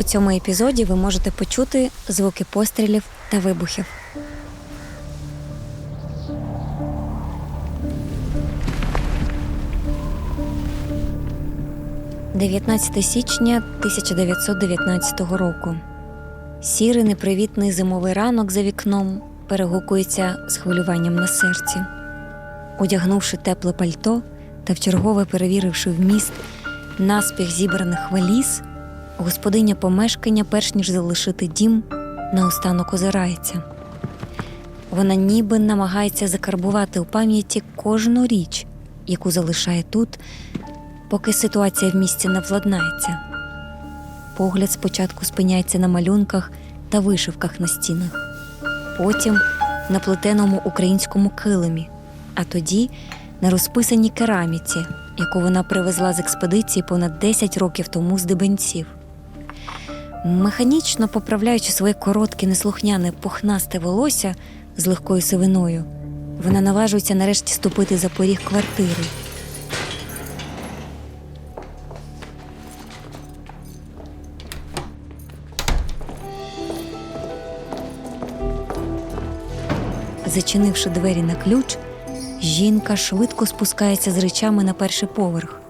У цьому епізоді ви можете почути звуки пострілів та вибухів. «19 січня 1919 року. Сірий непривітний зимовий ранок за вікном перегукується з хвилюванням на серці. Одягнувши тепле пальто та вчергове перевіривши вміст наспіх зібраних валіз, господиня помешкання, перш ніж залишити дім, наостанок озирається. Вона ніби намагається закарбувати у пам'яті кожну річ, яку залишає тут, поки ситуація в місті не владнається. Погляд спочатку спиняється на малюнках та вишивках на стінах, потім на плетеному українському килимі, а тоді на розписаній кераміці, яку вона привезла з експедиції понад 10 років тому з дебенців. Механічно поправляючи своє коротке, неслухняне пухнасте волосся з легкою сивиною, вона наважується нарешті ступити за поріг квартири. Зачинивши двері на ключ, жінка швидко спускається з речами на перший поверх.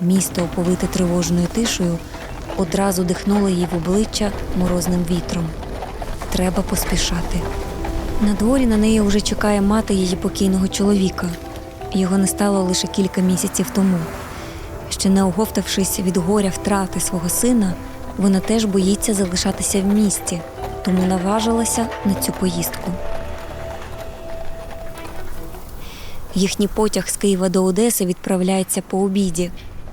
Місто, оповите тривожною тишею, одразу дихнуло їй в обличчя морозним вітром. Треба поспішати. На дворі на неї вже чекає мати її покійного чоловіка. Його не стало лише кілька місяців тому. Ще не оговтавшись від горя втрати свого сина, вона теж боїться залишатися в місті, тому наважилася на цю поїздку. Їхній потяг з Києва до Одеси відправляється по обіді,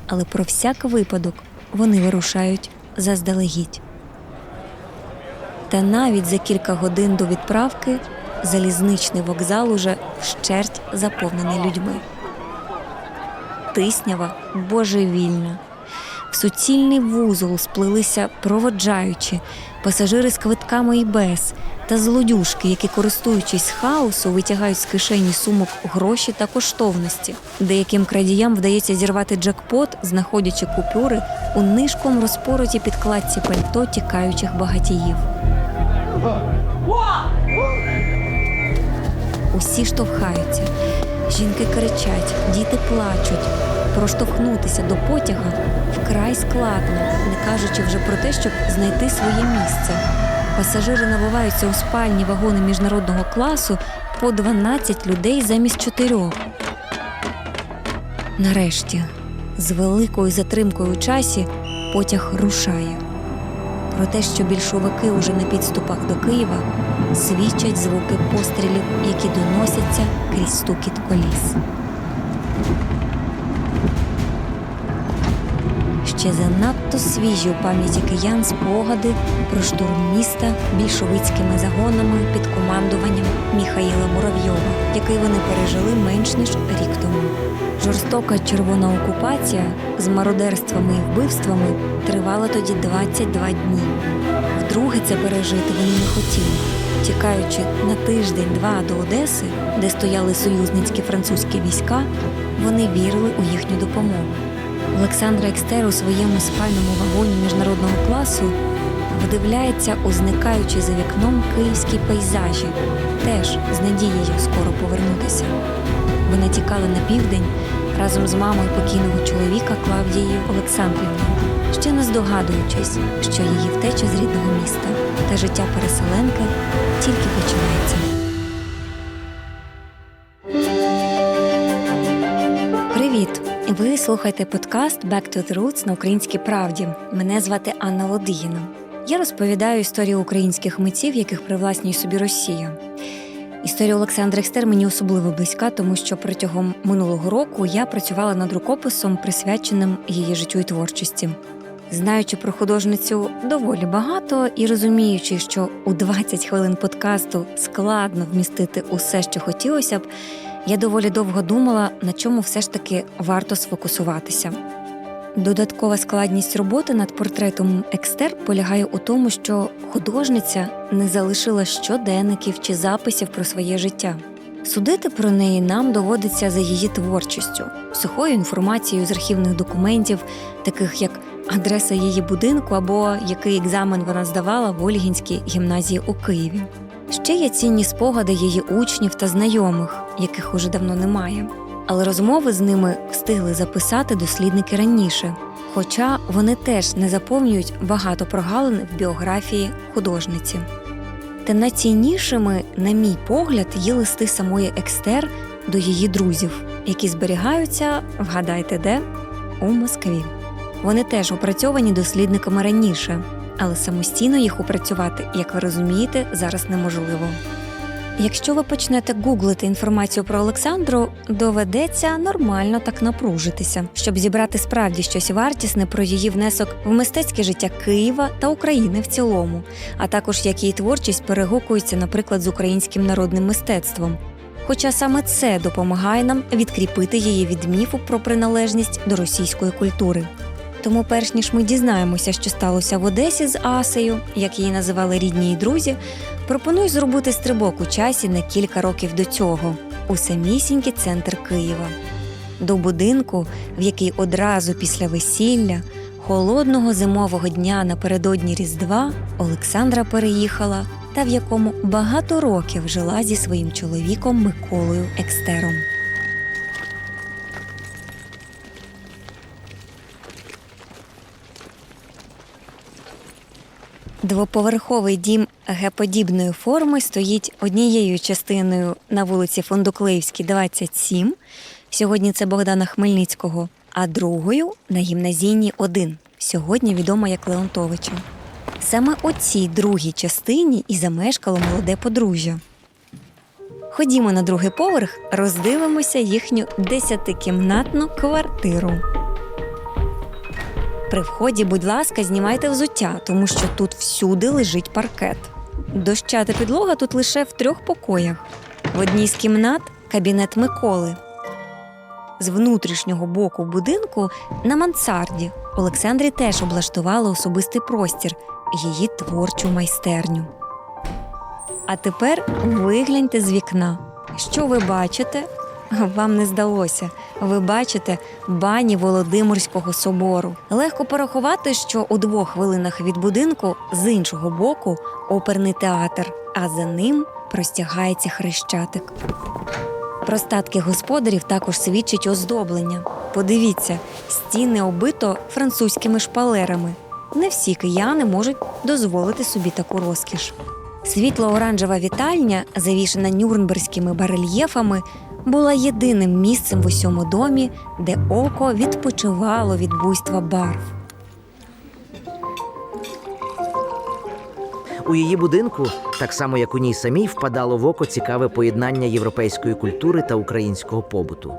але про всяк випадок вони вирушають заздалегідь. Та навіть за кілька годин до відправки залізничний вокзал уже вщерть заповнений людьми. Тиснява божевільна. В суцільний вузол сплелися проводжаючі, пасажири з квитками і без, та злодюжки, які, користуючись хаосу, витягають з кишені сумок гроші та коштовності. Деяким крадіям вдається зірвати джекпот, знаходячи купюри у нишком розпороті підкладці пальто тікаючих багатіїв. Усі штовхаються, жінки кричать, діти плачуть. Проштовхнутися до потяга вкрай складно, не кажучи вже про те, щоб знайти своє місце. Пасажири набиваються у спальні вагони міжнародного класу по 12 людей замість чотирьох. Нарешті, з великою затримкою у часі, потяг рушає. Про те, що більшовики уже на підступах до Києва, свідчать звуки пострілів, які доносяться крізь стукіт коліс. Ще занадто свіжі у пам'яті киян спогади про штурм міста більшовицькими загонами під командуванням Міхаїла Муравйова, який вони пережили менш ніж рік тому. Жорстока червона окупація з мародерствами і вбивствами тривала тоді 22 дні. Вдруге це пережити вони не хотіли. Тікаючи на тиждень-два до Одеси, де стояли союзницькі французькі війська, вони вірили у їхню допомогу. Олександра Екстер у своєму спальному вагоні міжнародного класу вдивляється у зникаючі за вікном київські пейзажі, теж з надією скоро повернутися. Вона тікала на південь разом з мамою покійного чоловіка Клавдією Олександрівною, ще не здогадуючись, що її втеча з рідного міста та життя переселенки тільки починається. Слухаєте подкаст Back to the Roots на українській правді. Мене звати Анна Лодигіна. Я розповідаю історію українських митців, яких привласнює собі Росія. Історія Олександра Екстер мені особливо близька, тому що протягом минулого року я працювала над рукописом, присвяченим її життю і творчості. Знаючи про художницю доволі багато і розуміючи, що у 20 хвилин подкасту складно вмістити усе, що хотілося б, я доволі довго думала, на чому все ж таки варто сфокусуватися. Додаткова складність роботи над портретом Екстер полягає у тому, що художниця не залишила щоденників чи записів про своє життя. Судити про неї нам доводиться за її творчістю, сухою інформацією з архівних документів, таких як адреса її будинку або який екзамен вона здавала в Ольгінській гімназії у Києві. Ще є цінні спогади її учнів та знайомих, яких уже давно немає. Але розмови з ними встигли записати дослідники раніше, хоча вони теж не заповнюють багато прогалин в біографії художниці. Та найціннішими, на мій погляд, є листи самої Екстер до її друзів, які зберігаються, вгадайте де, у Москві. Вони теж опрацьовані дослідниками раніше, але самостійно їх опрацювати, як ви розумієте, зараз неможливо. Якщо ви почнете гуглити інформацію про Олександру, доведеться нормально так напружитися, щоб зібрати справді щось вартісне про її внесок в мистецьке життя Києва та України в цілому, а також як її творчість перегукується, наприклад, з українським народним мистецтвом. Хоча саме це допомагає нам відкріпити її від міфу про приналежність до російської культури. Тому, перш ніж ми дізнаємося, що сталося в Одесі з Асею, як її називали рідні й друзі, пропоную зробити стрибок у часі на кілька років до цього у самісінький центр Києва, до будинку, в який одразу після весілля, холодного зимового дня напередодні Різдва Олександра переїхала та в якому багато років жила зі своїм чоловіком Миколою Екстером. Двоповерховий дім Г-подібної форми стоїть однією частиною на вулиці Фондуклеївській, 27. Сьогодні це Богдана Хмельницького, а другою на гімназійній 1, сьогодні відома як Леонтовича. Саме у цій другій частині і замешкало молоде подружжя. Ходімо на другий поверх, роздивимося їхню десятикімнатну квартиру. При вході, будь ласка, знімайте взуття, тому що тут всюди лежить паркет. Дощата підлога тут лише в трьох покоях. В одній з кімнат кабінет Миколи. З внутрішнього боку будинку на мансарді Олександрі теж облаштували особистий простір, її творчу майстерню. А тепер вигляньте з вікна. Що ви бачите? Вам не здалося. Ви бачите бані Володимирського собору. Легко порахувати, що у двох хвилинах від будинку з іншого боку оперний театр, а за ним простягається хрещатик. Про статки господарів також свідчить оздоблення. Подивіться, стіни оббито французькими шпалерами. Не всі кияни можуть дозволити собі таку розкіш. Світло-оранжева вітальня, завішена нюрнберзькими барельєфами, була єдиним місцем в усьому домі, де око відпочивало від буйства барв. У її будинку, так само як у ній самій, впадало в око цікаве поєднання європейської культури та українського побуту.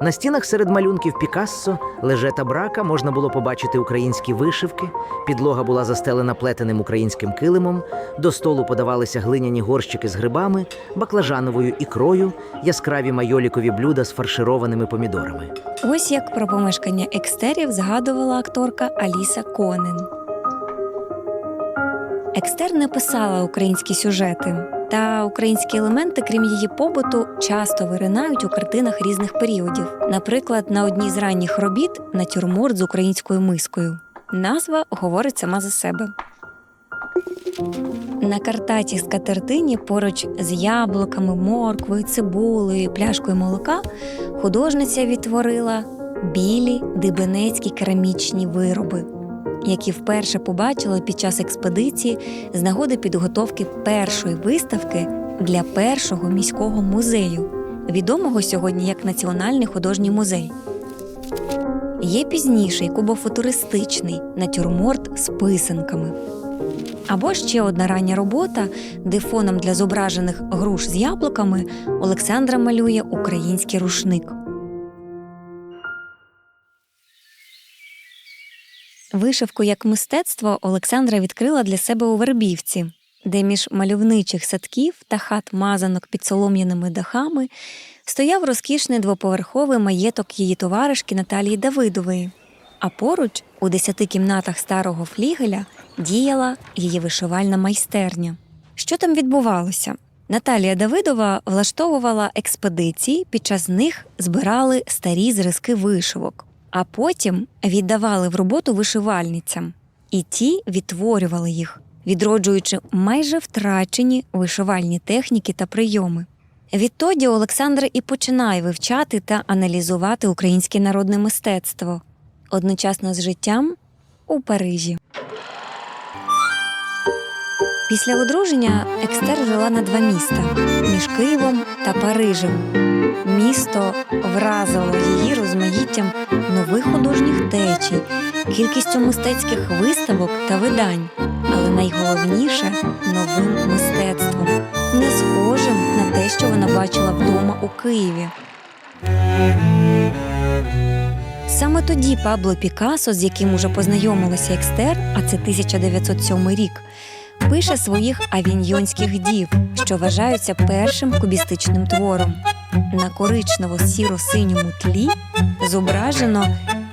На стінах серед малюнків Пікассо, Леже та Брака можна було побачити українські вишивки, підлога була застелена плетеним українським килимом, до столу подавалися глиняні горщики з грибами, баклажановою ікрою, яскраві майолікові блюда з фаршированими помідорами. Ось як про помешкання екстерів згадувала акторка Аліса Конен. Екстер не писала українські сюжети, та українські елементи, крім її побуту, часто виринають у картинах різних періодів. Наприклад, на одній з ранніх робіт натюрморт з українською мискою. Назва говорить сама за себе. На картатій скатертині поруч з яблуками, морквою, цибулею, пляшкою молока художниця відтворила білі дибенецькі керамічні вироби, які вперше побачила під час експедиції з нагоди підготовки першої виставки для першого міського музею, відомого сьогодні як Національний художній музей. Є пізніший кубофутуристичний натюрморт з писанками. Або ще одна рання робота, де фоном для зображених груш з яблуками Олександра малює український рушник. Вишивку як мистецтво Олександра відкрила для себе у Вербівці, де між мальовничих садків та хат мазанок під солом'яними дахами стояв розкішний двоповерховий маєток її товаришки Наталії Давидової. А поруч, у десяти кімнатах старого флігеля, діяла її вишивальна майстерня. Що там відбувалося? Наталія Давидова влаштовувала експедиції, під час них збирали старі зразки вишивок, а потім віддавали в роботу вишивальницям, і ті відтворювали їх, відроджуючи майже втрачені вишивальні техніки та прийоми. Відтоді Олександр і починає вивчати та аналізувати українське народне мистецтво одночасно з життям у Парижі. Після одруження Екстер жила на два міста між Києвом та Парижем. Місто вразило її розмаїттям нових художніх течій, кількістю мистецьких виставок та видань, але найголовніше новим мистецтвом, не схожим на те, що вона бачила вдома у Києві. Саме тоді Пабло Пікассо, з яким уже познайомилася Екстер, а це 1907 рік, пише своїх авіньйонських дів, що вважаються першим кубістичним твором. На коричнево-сіро-синьому тлі зображено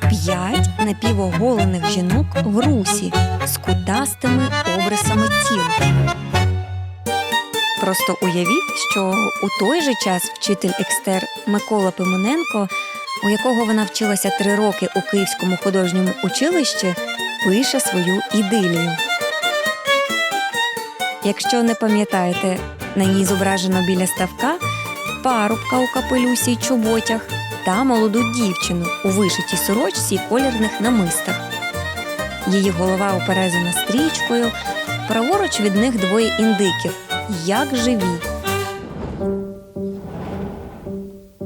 п'ять напівоголених жінок в русі з кутастими обрисами тіл. Просто уявіть, що у той же час вчитель екстер Микола Пимоненко, у якого вона вчилася три роки у Київському художньому училищі, пише свою ідилію. Якщо не пам'ятаєте, на ній зображено біля ставка парубка у капелюсі й чоботях та молоду дівчину у вишитій сорочці й колірних намистах. Її голова оперезана стрічкою, праворуч від них двоє індиків, як живі.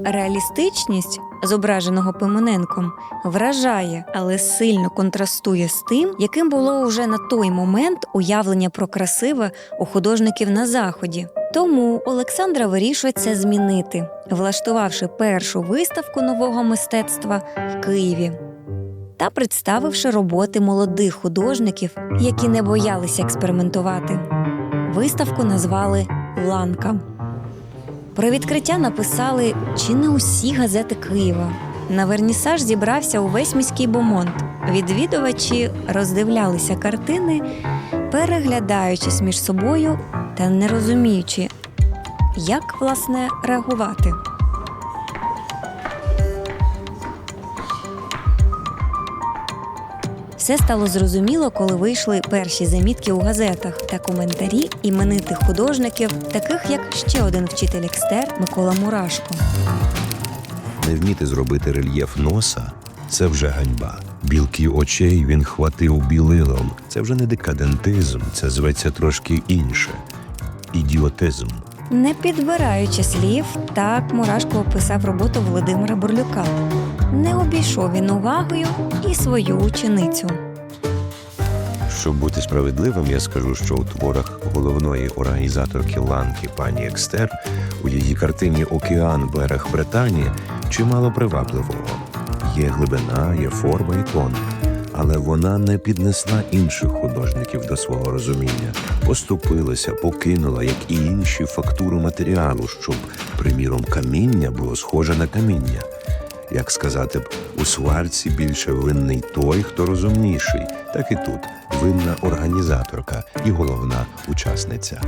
Реалістичність зображеного Пимоненком вражає, але сильно контрастує з тим, яким було уже на той момент уявлення про красиве у художників на заході. Тому Олександра вирішує це змінити, влаштувавши першу виставку нового мистецтва в Києві та представивши роботи молодих художників, які не боялися експериментувати. Виставку назвали Ланка. Про відкриття написали чи не усі газети Києва. На вернісаж зібрався увесь міський бомонд. Відвідувачі роздивлялися картини, переглядаючись між собою та не розуміючи, як власне реагувати. Все стало зрозуміло, коли вийшли перші замітки у газетах та коментарі іменитих художників, таких як ще один вчитель екстер Микола Мурашко. Не вміти зробити рельєф носа це вже ганьба. Білки очей він хватив білилом. Це вже не декадентизм, це зветься трошки інше. Ідіотизм. Не підбираючи слів, так Мурашко описав роботу Володимира Бурлюка. Не обійшов він увагою і свою ученицю. Щоб бути справедливим, я скажу, що у творах головної організаторки ланки пані Екстер у її картині Океан берег Британії чимало привабливого. Є глибина, є форма і тон. Але вона не піднесла інших художників до свого розуміння, поступилася, покинула, як і інші фактуру матеріалу, щоб, приміром, каміння було схоже на каміння. Як сказати б, у сварці більше винний той, хто розумніший, так і тут винна організаторка і головна учасниця.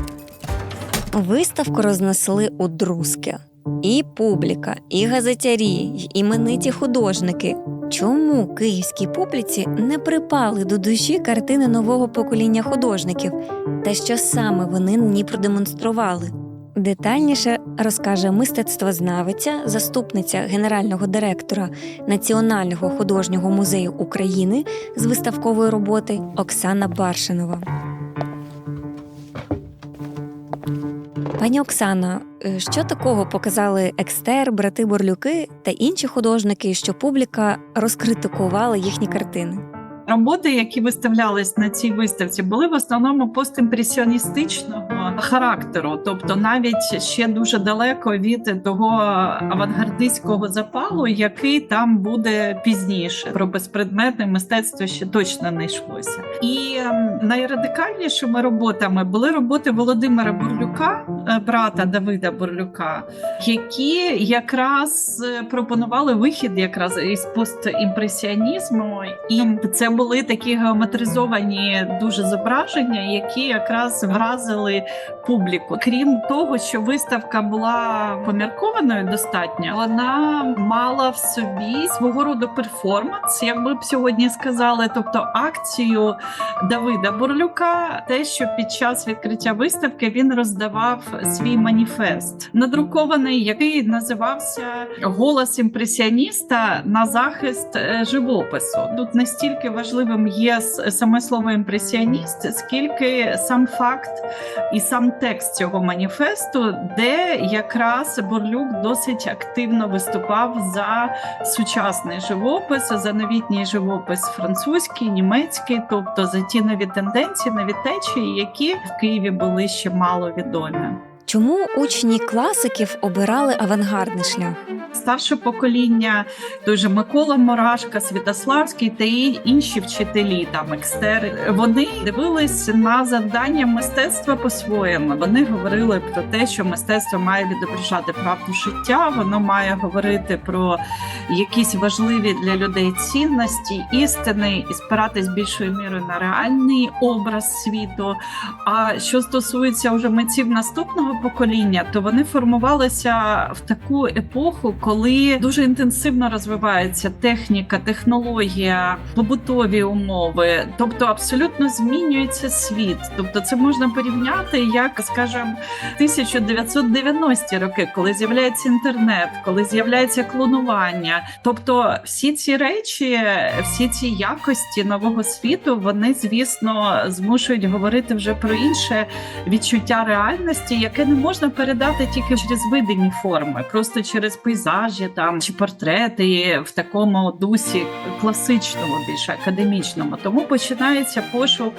Виставку рознесли у друзки. І публіка, і газетярі, й імениті художники. Чому київській публіці не припали до душі картини нового покоління художників та що саме вони ні продемонстрували? Детальніше розкаже мистецтвознавиця, заступниця генерального директора Національного художнього музею України з виставкової роботи Оксана Баршинова. Пані Оксано, е, що такого показали екстер, брати Борлюки та інші художники, що публіка розкритикувала їхні картини? Роботи, які виставлялись на цій виставці, були в основному постімпресіоністичного характеру, тобто навіть ще дуже далеко від того авангардистського запалу, який там буде пізніше. Про безпредметне мистецтво ще точно не йшлося. І ем, найрадикальнішими роботами були роботи Володимира Бурлюка, е, брата Давида Бурлюка, які якраз е, пропонували вихід якраз із постімпресіонізму, і це були такі геометризовані дуже зображення, які якраз вразили публіку. Крім того, що виставка була поміркованою достатньо, вона мала в собі свого роду перформанс, як би б сьогодні сказали, тобто акцію Давида Бурлюка, те, що під час відкриття виставки він роздавав свій маніфест, надрукований, який називався Голос імпресіоніста на захист е, живопису. Тут настільки важливим є саме слово імпресіоніст, скільки сам факт і сам текст цього маніфесту, де якраз Бурлюк досить активно виступав за сучасний живопис, за новітній живопис французький, німецький, тобто за ті нові тенденції, нові течії, які в Києві були ще мало відомі. Чому учні класиків обирали авангардний шлях? Старше покоління, той же Микола Мурашка, Святославський та інші вчителі, там екстери, вони дивились на завдання мистецтва по-своєму. Вони говорили про те, що мистецтво має відображати правду життя, воно має говорити про якісь важливі для людей цінності, істини і спиратись більшою мірою на реальний образ світу. А що стосується вже митців наступного покоління, то вони формувалися в таку епоху, коли дуже інтенсивно розвивається техніка, технологія, побутові умови, тобто абсолютно змінюється світ. Тобто, це можна порівняти як, скажімо, 1990-ті роки, коли з'являється інтернет, коли з'являється клонування. Тобто, всі ці речі, всі ці якості нового світу, вони звісно змушують говорити вже про інше відчуття реальності, яке не можна передати тільки через видимі форми, просто через пейзажі там чи портрети в такому дусі класичному, більш академічному. Тому починається пошук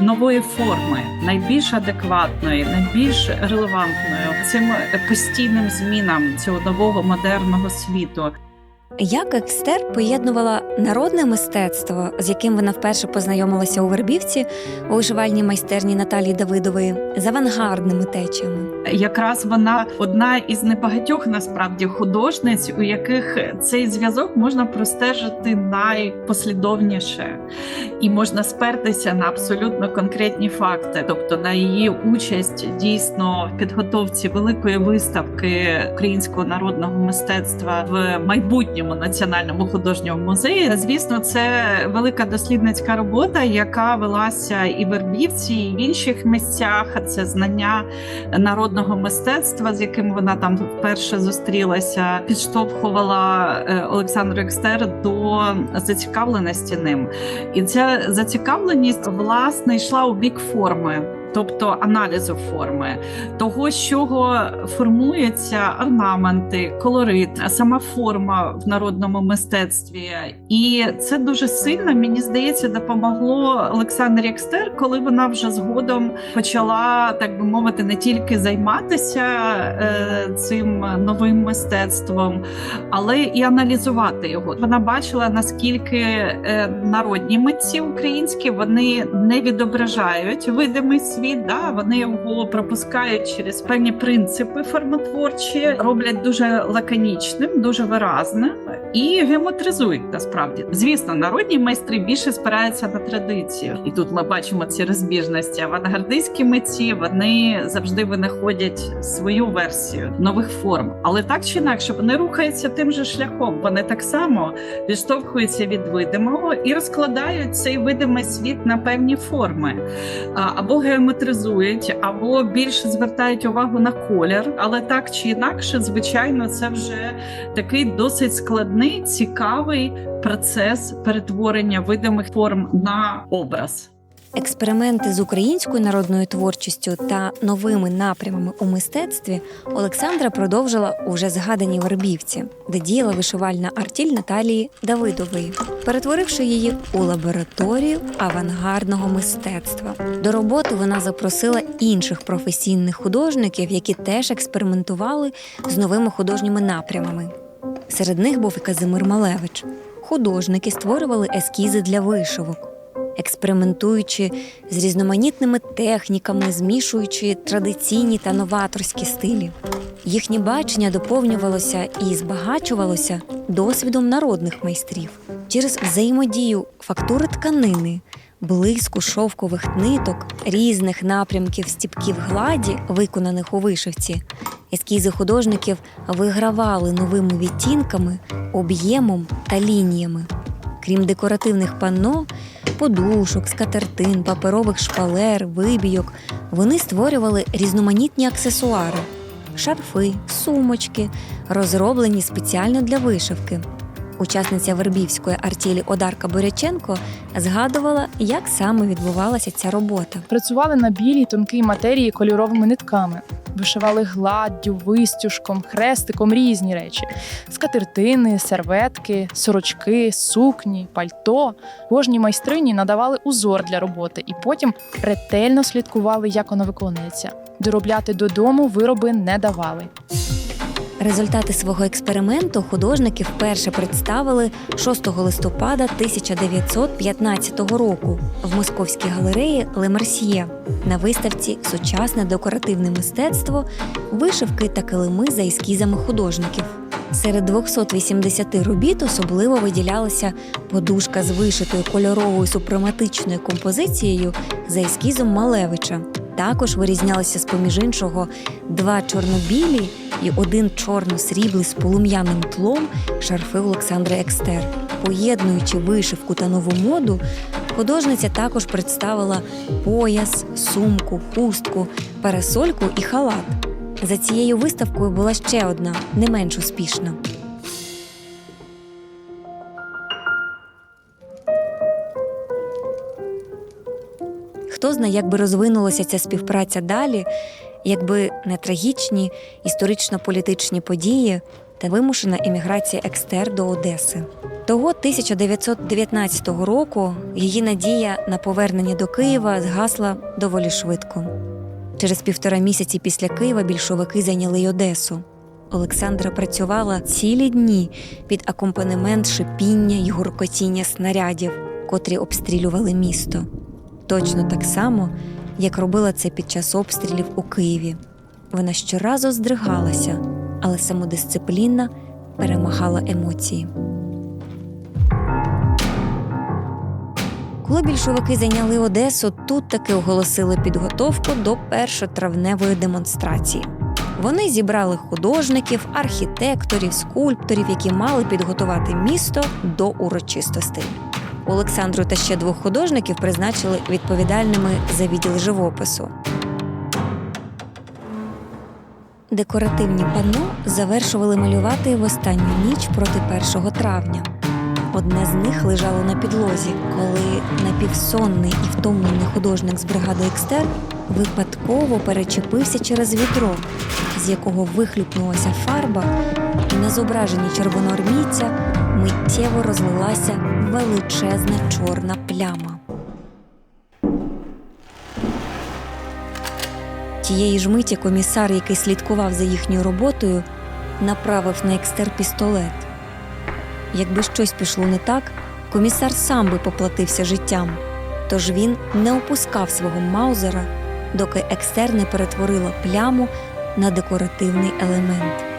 нової форми, найбільш адекватної, найбільш релевантної цим постійним змінам цього нового модерного світу. Як екстер поєднувала народне мистецтво, з яким вона вперше познайомилася у Вербівці у вишивальній майстерні Наталії Давидової, з авангардними течіями. Якраз вона одна із небагатьох насправді художниць, у яких цей зв'язок можна простежити найпослідовніше, і можна спертися на абсолютно конкретні факти, тобто на її участь дійсно в підготовці великої виставки українського народного мистецтва в майбутньому національному художньому музеї. Звісно, це велика дослідницька робота, яка велася і в Вербівці, і в інших місцях. Це знання народного мистецтва, з яким вона там вперше зустрілася, підштовхувала е, Олександру Екстер до зацікавленості ним. І ця зацікавленість власне йшла у бік форми. Тобто аналізу форми, того, з чого формуються орнаменти, колорит, сама форма в народному мистецтві. І це дуже сильно, мені здається, допомогло Олександрі Екстер, коли вона вже згодом почала, так би мовити, не тільки займатися е, цим новим мистецтвом, але і аналізувати його. Вона бачила наскільки е, народні митці українські вони не відображають видимий світ. Да, вони його пропускають через певні принципи формотворчі, роблять дуже лаконічним, дуже виразним і геометризують насправді. Звісно, народні майстри більше спираються на традицію, і тут ми бачимо ці розбіжності. Авангардистські митці вони завжди винаходять свою версію нових форм, але так чи інакше вони рухаються тим же шляхом. Вони так само відштовхуються від видимого і розкладають цей видимий світ на певні форми або геометризують, або більше звертають увагу на колір. Але так чи інакше, звичайно, це вже такий досить складний, цікавий процес перетворення видимих форм на образ. Експерименти з українською народною творчістю та новими напрямами у мистецтві Олександра продовжила у вже згаданій Вербівці, де діяла вишивальна артіль Наталії Давидової, перетворивши її у лабораторію авангардного мистецтва. До роботи вона запросила інших професійних художників, які теж експериментували з новими художніми напрямами. Серед них був і Казимир Малевич. Художники створювали ескізи для вишивок експериментуючи з різноманітними техніками, змішуючи традиційні та новаторські стилі. Їхнє бачення доповнювалося і збагачувалося досвідом народних майстрів через взаємодію фактури тканини, блиску шовкових ниток, різних напрямків стіпків гладі, виконаних у вишивці, ескізи художників вигравали новими відтінками, об'ємом та лініями. Крім декоративних панно, подушок, скатертин, паперових шпалер, вибійок, вони створювали різноманітні аксесуари, шарфи, сумочки, розроблені спеціально для вишивки. Учасниця Вербівської артілі Одарка Боряченко згадувала, як саме відбувалася ця робота. Працювали на білій тонкій матерії кольоровими нитками. Вишивали гладдю, вистюжком, хрестиком різні речі: скатертини, серветки, сорочки, сукні, пальто. Кожній майстрині надавали узор для роботи і потім ретельно слідкували, як воно виконується. Доробляти додому вироби не давали. Результати свого експерименту художники вперше представили 6 листопада 1915 року в Московській галереї Ле Мерсьє на виставці Сучасне декоративне мистецтво, вишивки та килими за ескізами художників. Серед 280 робіт особливо виділялася подушка з вишитою кольоровою супрематичною композицією за ескізом Малевича. Також вирізнялися з поміж іншого два чорно-білі і один чорно-сріблий з полум'яним тлом шарфи Олександри Екстер. Поєднуючи вишивку та нову моду, художниця також представила пояс, сумку, хустку, парасольку і халат. За цією виставкою була ще одна, не менш успішна. Хто знає, як би розвинулася ця співпраця далі, якби не трагічні історично-політичні події та вимушена еміграція Екстер до Одеси. Того 1919 року її надія на повернення до Києва згасла доволі швидко. Через півтора місяці після Києва більшовики зайняли й Одесу. Олександра працювала цілі дні під акомпанемент шипіння й гуркотіння снарядів, котрі обстрілювали місто. Точно так само, як робила це під час обстрілів у Києві. Вона щоразу здригалася, але самодисципліна перемагала емоції. Коли більшовики зайняли Одесу, тут таки оголосили підготовку до першотравневої демонстрації. Вони зібрали художників, архітекторів, скульпторів, які мали підготувати місто до урочистостей. Олександру та ще двох художників призначили відповідальними за відділ живопису. Декоративні панно завершували малювати в останню ніч проти 1 травня. Одне з них лежало на підлозі, коли напівсонний і втомлений художник з бригади Екстер випадково перечепився через відро, з якого вихлюпнулася фарба, і на зображенні червоноармійця миттєво розлилася величезна чорна пляма. Тієї ж миті комісар, який слідкував за їхньою роботою, направив на екстер пістолет. Якби щось пішло не так, комісар сам би поплатився життям. Тож він не опускав свого маузера, доки екстер не перетворила пляму на декоративний елемент.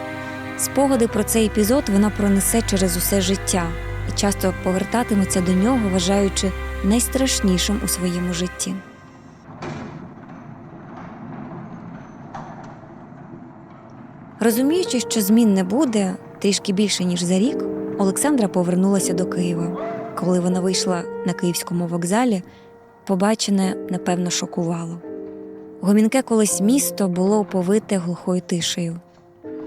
Спогади про цей епізод вона пронесе через усе життя і часто повертатиметься до нього, вважаючи найстрашнішим у своєму житті. Розуміючи, що змін не буде трішки більше ніж за рік, Олександра повернулася до Києва. Коли вона вийшла на київському вокзалі, побачене напевно шокувало. Гомінке колись місто було оповите глухою тишею.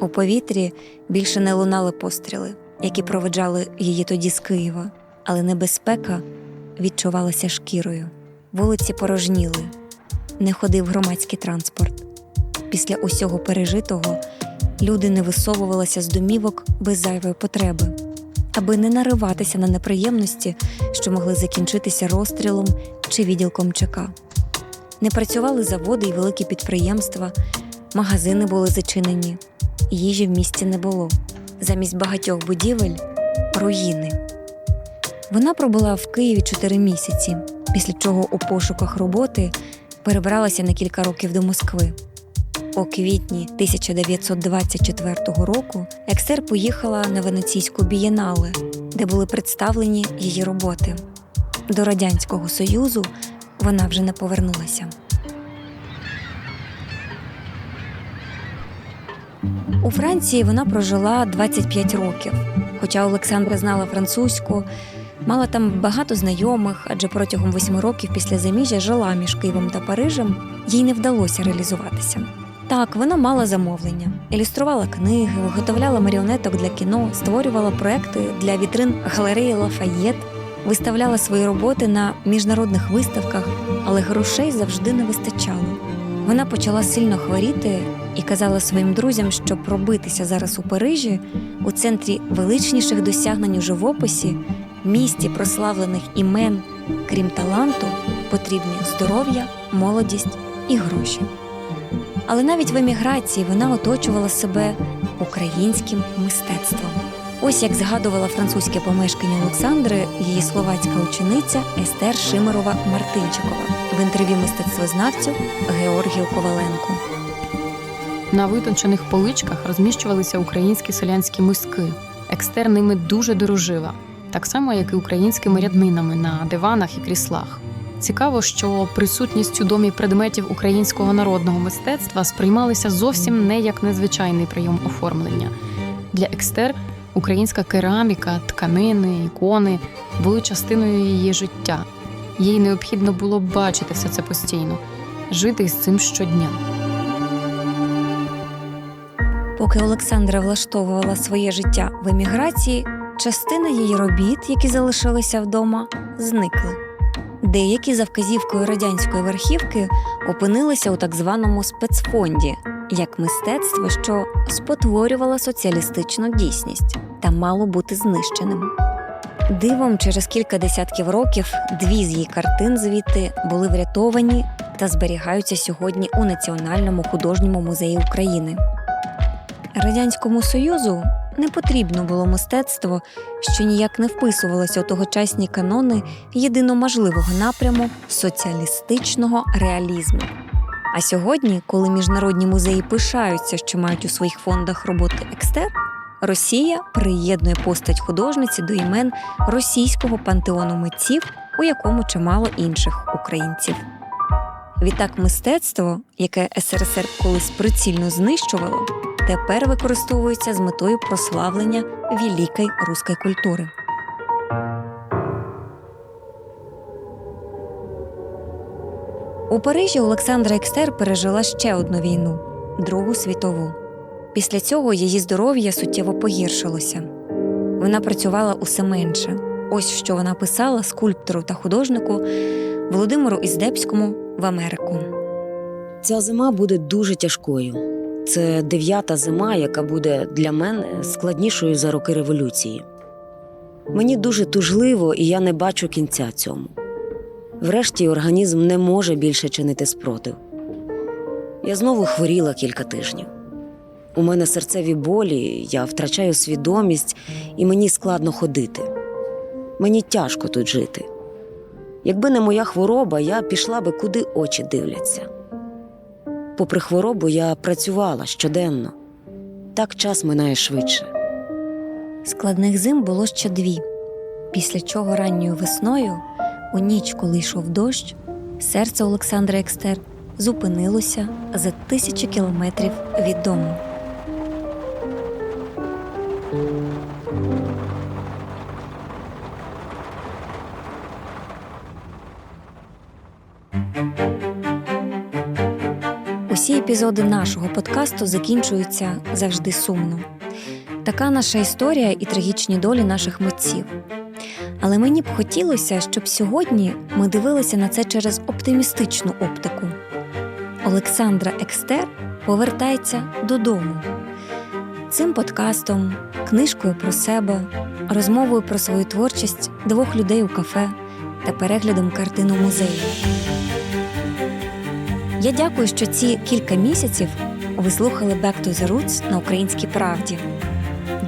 У повітрі більше не лунали постріли, які проведжали її тоді з Києва, але небезпека відчувалася шкірою. Вулиці порожніли, не ходив громадський транспорт. Після усього пережитого люди не висовувалися з домівок без зайвої потреби, аби не нариватися на неприємності, що могли закінчитися розстрілом чи відділком ЧК. Не працювали заводи і великі підприємства, магазини були зачинені, їжі в місті не було. Замість багатьох будівель руїни. Вона пробула в Києві чотири місяці, після чого у пошуках роботи перебралася на кілька років до Москви. У квітні 1924 року Екстер поїхала на Венеційську бієнале, де були представлені її роботи. до Радянського Союзу вона вже не повернулася. У Франції вона прожила 25 років. Хоча Олександра знала французьку, мала там багато знайомих, адже протягом восьми років після заміжжя жила між Києвом та Парижем, їй не вдалося реалізуватися. Так, вона мала замовлення, ілюструвала книги, виготовляла маріонеток для кіно, створювала проекти для вітрин галереї Лафаєт, виставляла свої роботи на міжнародних виставках, але грошей завжди не вистачало. Вона почала сильно хворіти і казала своїм друзям, що пробитися зараз у Парижі, у центрі величніших досягнень у живописі, місті прославлених імен, крім таланту, потрібні здоров'я, молодість і гроші. Але навіть в еміграції вона оточувала себе українським мистецтвом. Ось як згадувала французьке помешкання Олександри її словацька учениця Естер Шимирова Мартинчикова в інтерв'ю мистецтвознавцю Георгію Коваленку. На витончених поличках розміщувалися українські селянські миски. Екстер ними дуже дорожила, так само, як і українськими ряднинами на диванах і кріслах. Цікаво, що присутність у домі предметів українського народного мистецтва сприймалися зовсім не як незвичайний прийом оформлення. Для екстер українська кераміка, тканини, ікони були частиною її життя. Їй необхідно було бачити все це постійно, жити з цим щодня. Поки Олександра влаштовувала своє життя в еміграції, частина її робіт, які залишилися вдома, зникли. Деякі за вказівкою радянської верхівки опинилися у так званому спецфонді як мистецтво, що спотворювало соціалістичну дійсність та мало бути знищеним. Дивом через кілька десятків років дві з її картин звідти були врятовані та зберігаються сьогодні у Національному художньому музеї України. Радянському Союзу не потрібно було мистецтво, що ніяк не вписувалося у тогочасні канони єдиноможливого напряму соціалістичного реалізму. А сьогодні, коли міжнародні музеї пишаються, що мають у своїх фондах роботи екстер, Росія приєднує постать художниці до імен російського пантеону митців, у якому чимало інших українців. Відтак, мистецтво, яке СРСР колись прицільно знищувало, тепер використовується з метою прославлення великої руської культури. У Парижі Олександра Екстер пережила ще одну війну Другу світову. Після цього її здоров'я суттєво погіршилося. Вона працювала усе менше. Ось що вона писала скульптору та художнику Володимиру Іздебському в Америку. Ця зима буде дуже тяжкою. Це дев'ята зима, яка буде для мене складнішою за роки революції. Мені дуже тужливо, і я не бачу кінця цьому. Врешті організм не може більше чинити спротив. Я знову хворіла кілька тижнів. У мене серцеві болі, я втрачаю свідомість, і мені складно ходити. Мені тяжко тут жити. Якби не моя хвороба, я пішла би куди очі дивляться. Попри хворобу, я працювала щоденно. Так час минає швидше. Складних зим було ще дві. Після чого ранньою весною, у ніч, коли йшов дощ, серце Олександра Екстер зупинилося за тисячі кілометрів від дому. Усі епізоди нашого подкасту закінчуються завжди сумно. Така наша історія і трагічні долі наших митців. Але мені б хотілося, щоб сьогодні ми дивилися на це через оптимістичну оптику. Олександра Екстер повертається додому. Цим подкастом, книжкою про себе, розмовою про свою творчість двох людей у кафе та переглядом картин у музеї. Я дякую, що ці кілька місяців ви слухали Back to the Roots на українській правді.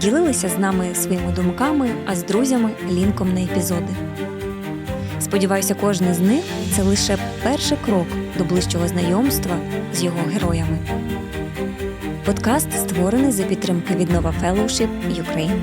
Ділилися з нами своїми думками, а з друзями лінком на епізоди. Сподіваюся, кожен з них це лише перший крок до ближчого знайомства з його героями. Подкаст створений за підтримки від Nova Fellowship Ukraine.